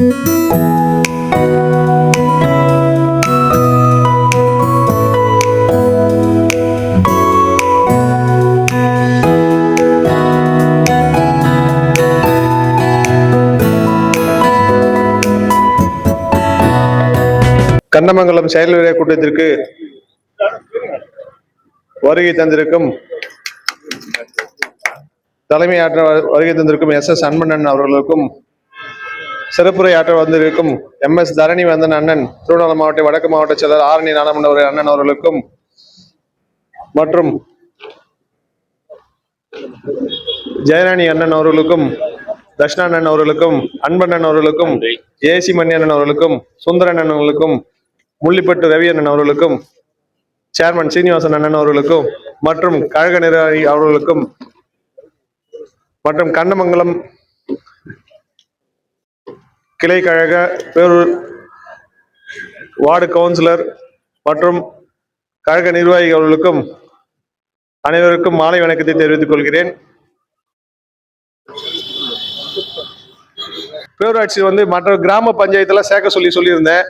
கண்ணமங்கலம் செயல் கூட்டத்திற்கு வருகை தந்திருக்கும் தலைமை ஆற்ற வருகை தந்திருக்கும் எஸ் எஸ் அன்பண்ணன் அவர்களுக்கும் சிறப்புரையாற்ற வந்திருக்கும் எம் எஸ் தரணி வந்தன் அண்ணன் திருவண்ணாமலை மாவட்ட வடக்கு மாவட்ட செயலர் ஆரணி நாடாமன்ற அண்ணன் அவர்களுக்கும் மற்றும் ஜெயராணி அண்ணன் அவர்களுக்கும் தர்ஷனாண்ணன் அவர்களுக்கும் அன்பண்ணன் அவர்களுக்கும் ஏசி மணி அண்ணன் அவர்களுக்கும் சுந்தரண்ணன் அண்ணன் அவர்களுக்கும் முள்ளிப்பட்டு ரவி அண்ணன் அவர்களுக்கும் சேர்மன் சீனிவாசன் அண்ணன் அவர்களுக்கும் மற்றும் கழக நிர்வாகி அவர்களுக்கும் மற்றும் கண்ணமங்கலம் கிளை கழக பேரூர் வார்டு கவுன்சிலர் மற்றும் கழக நிர்வாகிகளுக்கும் அனைவருக்கும் மாலை வணக்கத்தை தெரிவித்துக் கொள்கிறேன். பேரூராட்சி வந்து மற்ற கிராம பஞ்சாயத்துல சேர்க்க சொல்லி சொல்லியிருந்தேன்.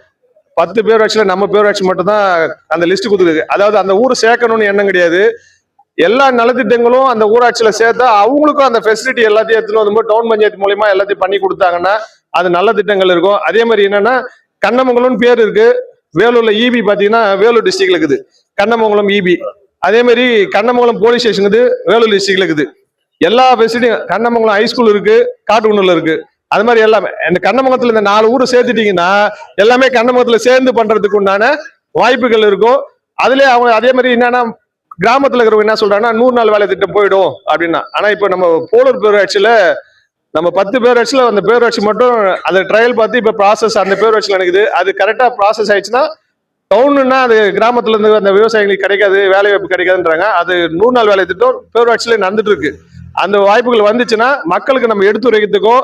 பத்து பேரூராட்சியில நம்ம பேரூராட்சி மட்டும்தான் அந்த லிஸ்ட் கொடுத்துருக்கு அதாவது அந்த ஊர் சேர்க்கணும்னு எண்ணம் கிடையாது. எல்லா நலத்திட்டங்களும் அந்த ஊராட்சியில சேர்த்தா அவங்களுக்கும் அந்த ஃபெசிலிட்டி எல்லாத்தையும் எடுத்துன்னு வந்து டவுன் பஞ்சாயத்து மூலயமா எல்லாத்தையும் பண்ணி கொடுத்தாங்கன்னா அது நல்ல திட்டங்கள் இருக்கும். அதே மாதிரி என்னன்னா கண்ணமங்கலம்னு பேர் இருக்கு. வேலூர்ல இபி பாத்தீங்கன்னா வேலூர் டிஸ்ட்ரிக்ட்ல இருக்குது. கண்ணமங்கலம் இபி அதே மாதிரி கண்ணமங்கலம் போலீஸ் ஸ்டேஷன் இருக்குது வேலூர் டிஸ்ட்ரிக்ட்ல இருக்குது. எல்லா ஃபெசிலிட்டியும் கண்ணமங்கலம் ஹைஸ்கூல் இருக்கு காட்டுக்குன்னூர்ல இருக்கு. அது மாதிரி எல்லாமே இந்த கண்ணமங்கலத்துல இந்த நாலு ஊரை சேர்த்துட்டீங்கன்னா எல்லாமே கண்ணமங்கலத்துல சேர்ந்து பண்றதுக்கு உண்டான வாய்ப்புகள் இருக்கும். அதுல அவங்க அதே மாதிரி என்னன்னா கிராமத்துல இருக்கிறவங்க என்ன சொல்றாங்கன்னா நூறு நாள் வேலை திட்டம் போயிடும் அப்படின்னா. ஆனா இப்ப நம்ம போலூர் பேராட்சியில நம்ம பத்து பேரூராட்சியில அந்த பேரூராட்சி மட்டும் அந்த ட்ரையல் பார்த்து இப்போ ப்ராசஸ் அந்த பேரூராட்சியில் நடக்குது. அது கரெக்டாக ப்ராசஸ் ஆயிடுச்சுன்னா டவுனுன்னா அது கிராமத்துல இருந்து அந்த விவசாயிகளுக்கு கிடைக்காது வேலை வாய்ப்பு கிடைக்காதுன்றாங்க. அது நூறு நாள் வேலை திட்டம் பேரூராட்சியில நடந்துட்டு இருக்கு. அந்த வாய்ப்புகள் வந்துச்சுன்னா மக்களுக்கு நம்ம எடுத்துரைக்கிறதுக்கும்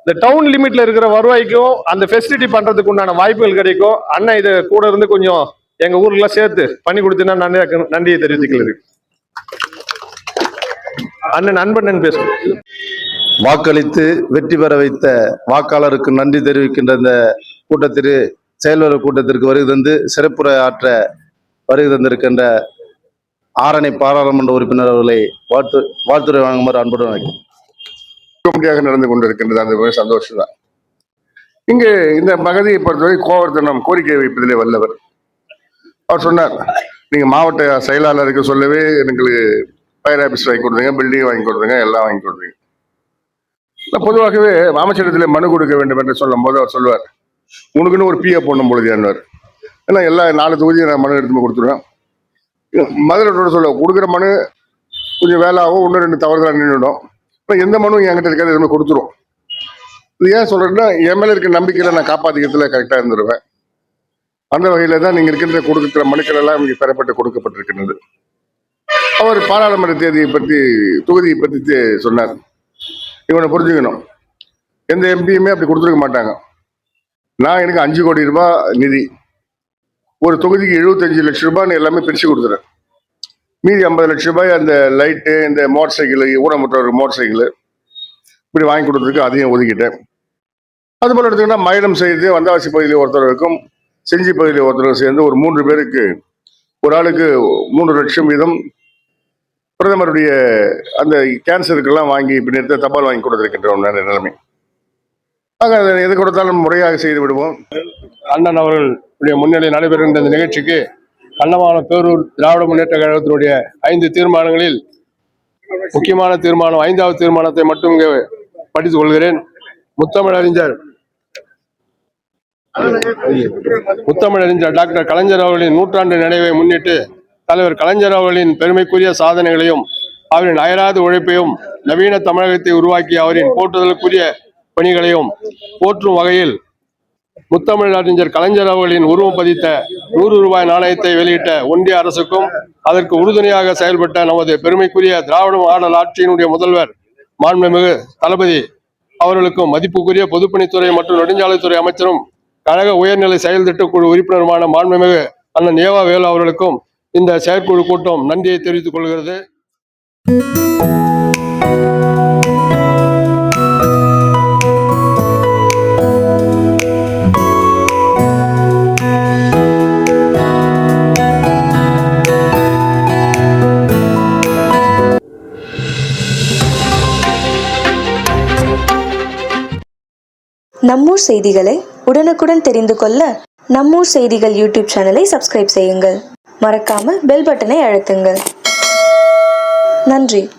இந்த டவுன் லிமிட்ல இருக்கிற வருவாய்க்கும் அந்த ஃபெசிலிட்டி பண்றதுக்கு உண்டான வாய்ப்புகள் கிடைக்கும் அண்ணன் இது கூட இருந்து கொஞ்சம் எங்க ஊர்ல சேர்த்து பண்ணி கொடுத்தீங்கன்னா நன்றி நன்றியை தெரிவித்துக்கிறது அண்ணன் அன்பண்ணன் பேசும் வாக்களித்து வெற்றி பெற வைத்த வாக்காளருக்கு நன்றி தெரிவிக்கின்ற இந்த கூட்டத்திற்கு செயல்வர கூட்டத்திற்கு வருகை தந்து சிறப்புரை ஆற்ற வருகை தந்திருக்கின்ற ஆரணி பாராளுமன்ற உறுப்பினர் அவர்களை வாழ்த்து வாழ்த்துறை வழங்குமாறு அன்புடன் வைக்கிறேன். நடந்து கொண்டிருக்கின்றது அந்த மிக சந்தோஷம் தான். இங்கு இந்த பகுதியை பொறுத்தவரை கோவர்த்தனம் கோரிக்கை வைப்பதிலே வல்லவர். அவர் சொன்னார் நீங்கள் மாவட்ட செயலாளருக்கு சொல்லவே எங்களுக்கு ஃபயர் ஆஃபீஸ் வாங்கி கொடுத்துருங்க பில்டிங் வாங்கி கொடுத்தீங்க எல்லாம் வாங்கி கொடுத்துருங்க. பொதுவாகவே அமைச்சரிடத்தில் மனு கொடுக்க வேண்டும் என்று சொல்லும் போது அவர் சொல்லுவார். உனக்குன்னு ஒரு பிஏ போடணும் பொழுது ஏன்னா எல்லா நாலு தொகுதியும் நான் மனு எடுத்து கொடுத்துருவேன். மதுரை சொல்ல கொடுக்குற மனு கொஞ்சம் வேலை ஆகும் இன்னும் ரெண்டு தவறுதலாக நின்றுடும். இப்போ எந்த மனுவும் என்கிட்ட இருக்காது எதுவுமே கொடுத்துரும். இது ஏன் சொல்கிறேன்னா என் மேலே இருக்க நம்பிக்கையில நான் காப்பாற்றிக்கிறதுல கரெக்டாக இருந்துருவேன். அந்த வகையில் தான் நீங்கள் இருக்கின்ற கொடுக்கிற மனுக்கள் எல்லாம் இங்கே பெறப்பட்டு கொடுக்கப்பட்டிருக்கின்றது. அவர் பாராளுமன்ற தேதியை பற்றி தொகுதியை பற்றி சொன்னார். இவனை புரிஞ்சுக்கணும். எந்த எம்பியுமே அப்படி கொடுத்துருக்க மாட்டாங்க. நான் எனக்கு அஞ்சு கோடி ரூபாய் நிதி. ஒரு தொகுதிக்கு எழுபத்தஞ்சு லட்சம் ரூபான்னு எல்லாமே பிரித்து கொடுத்துறேன். மீதி ஐம்பது லட்சம் ரூபாய் அந்த லைட்டு இந்த மோட்டர் சைக்கிள் ஊனமுற்றவர் மோட்டர் சைக்கிள் இப்படி வாங்கி கொடுத்ததுக்கு அதையும் ஒதுக்கிட்டேன். அது போல எடுத்துக்கிட்டா மயிலம் செய்து வந்தாவாசி பகுதியில் ஒருத்தருக்கும் செஞ்சி பகுதியில் ஒருத்தரும் சேர்ந்து ஒரு மூன்று பேருக்கு ஒரு ஆளுக்கு மூன்று லட்சம் வீதம் பிரதமருடைய அந்த கேன்சருக்கெல்லாம் வாங்கி இப்படி நிறுத்த தபால் வாங்கி கொடுத்திருக்கின்ற நிலைமை ஆக அதை எது கொடுத்தாலும் முறையாக செய்து விடுவோம். அண்ணன் அவர்களுடைய முன்னிலை நடைபெறுகின்ற இந்த நிகழ்ச்சிக்கு கண்ணமான பேரூர் திராவிட முன்னேற்ற கழகத்தினுடைய ஐந்து தீர்மானங்களில் முக்கியமான தீர்மானம் ஐந்தாவது தீர்மானத்தை மட்டும் இங்கே படித்துக் கொள்கிறேன். முத்தமிழறிஞர் முத்தமிழறிஞர் டாக்டர் கலைஞர் அவர்களின் நூற்றாண்டு நினைவை முன்னிட்டு தலைவர் கலைஞர் அவர்களின் பெருமைக்குரிய சாதனைகளையும் அவரின் அயராது உழைப்பையும் நவீன தமிழகத்தை உருவாக்கிய அவரின் போற்றுதலுக்குரிய பணிகளையும் போற்றும் வகையில் முத்தமிழ் அறிஞர் கலைஞர் அவர்களின் உருவம் பதித்த நூறு ரூபாய் நாணயத்தை வெளியிட்ட ஒன்றிய அரசுக்கும் அதற்கு உறுதுணையாக செயல்பட்ட நமது பெருமைக்குரிய திராவிட மாடல் ஆட்சியினுடைய முதல்வர் மாண்புமிகு தளபதி அவர்களுக்கும் மதிப்புக்குரிய பொதுப்பணித்துறை மற்றும் நெடுஞ்சாலைத்துறை அமைச்சரும் கழக உயர்நிலை செயல் திட்டக்குழு உறுப்பினருமான மாண்புமிகு அண்ணன் ஏவா வேலு அவர்களுக்கும் இந்த செயற்குழு கூட்டம் நன்றியை தெரிவித்துக் கொள்கிறது. நம்மூர் செய்திகளை உடனுக்குடன் தெரிந்து கொள்ள நம்மூர் செய்திகள் யூடியூப் சேனலை சப்ஸ்கிரைப் செய்யுங்கள். மறக்காம பெல் பட்டனை அழுத்துங்கள். நன்றி.